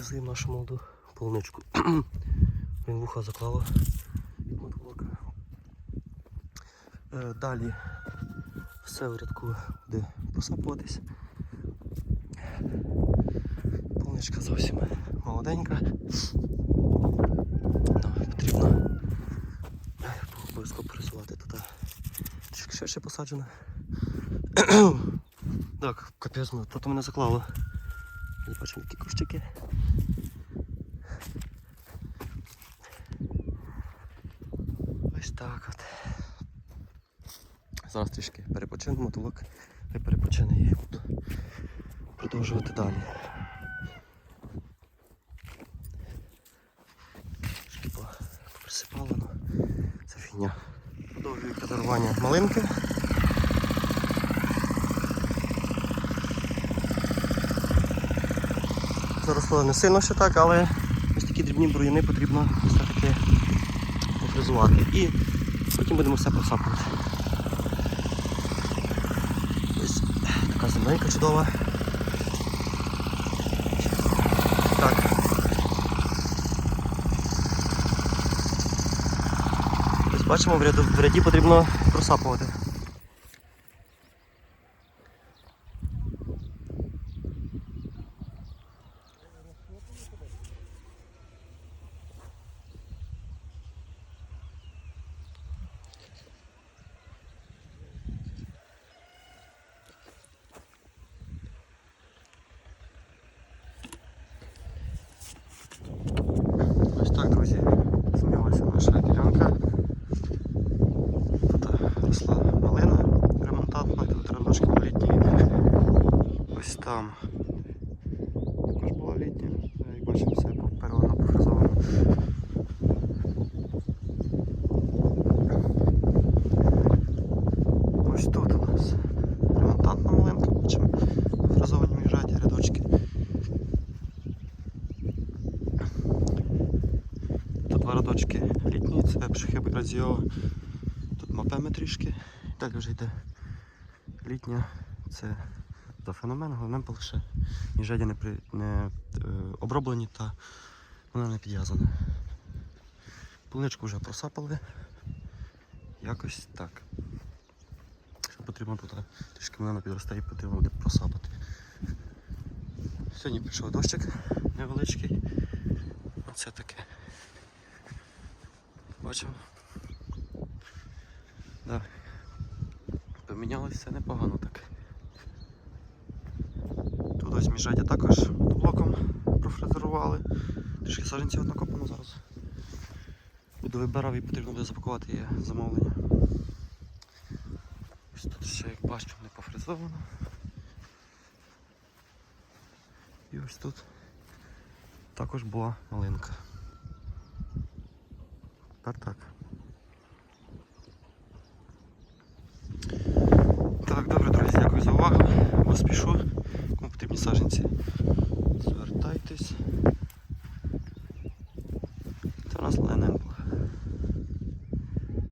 Злив нашу молоду полуничку. Він вуха заклало. Мотолока. Е, Далі все в рядку буде просапуватись. Полуничка зовсім молоденька. Нам потрібно обов'язково присувати туди. Трішки ширше посаджено. Так, капець, ну, тут мене заклало. Бачимо які кущики. Ось так от. Зараз трішки перепочину, мотолок хай перепочине і буду продовжувати далі. Трішки по- поприсипало, ну це фігня. Продовжую кадрування малинки. Заросло не сильно ще так, але ось такі дрібні бруїни потрібно все-таки пофризувати. І потім будемо все просапувати. Ось така земелька чудова. Так. Ось бачимо, в ряді потрібно просапувати. Ось так, друзі, змінилася наша ділянка. Тут росла малина ремонтантна, тут раношки були літні. Ось там також була літня. Як бачимо, все попередано профризовано. Ось тут у нас ремонтантна малинка, бачимо, пофризовані міжраді рядочки. Тут два радочки літні, це пшехиби радіо. Тут мапеми трішки. Далі вже йде літня. Це за феномен, головне лише міжеді не, при, не оброблені та вона не підв'язана. Полуничку вже просапали. Якось так. Що потрібно тут трішки мене підростає, потрібно буде просапати. Сьогодні пішов дощик невеличкий. Оце таке. Бачимо. Да. Помінялося непогано так. Тут міжадя також блоком профрезерували. Трішки саженців накопано зараз. Буду вибирав і потрібно буде запакувати є замовлення. Ось тут ще як бачу не пофрезовано. І ось тут також була малинка. Тепер так. Так, добре, друзі, дякую за увагу. Вас пішу. Потрібні саженці.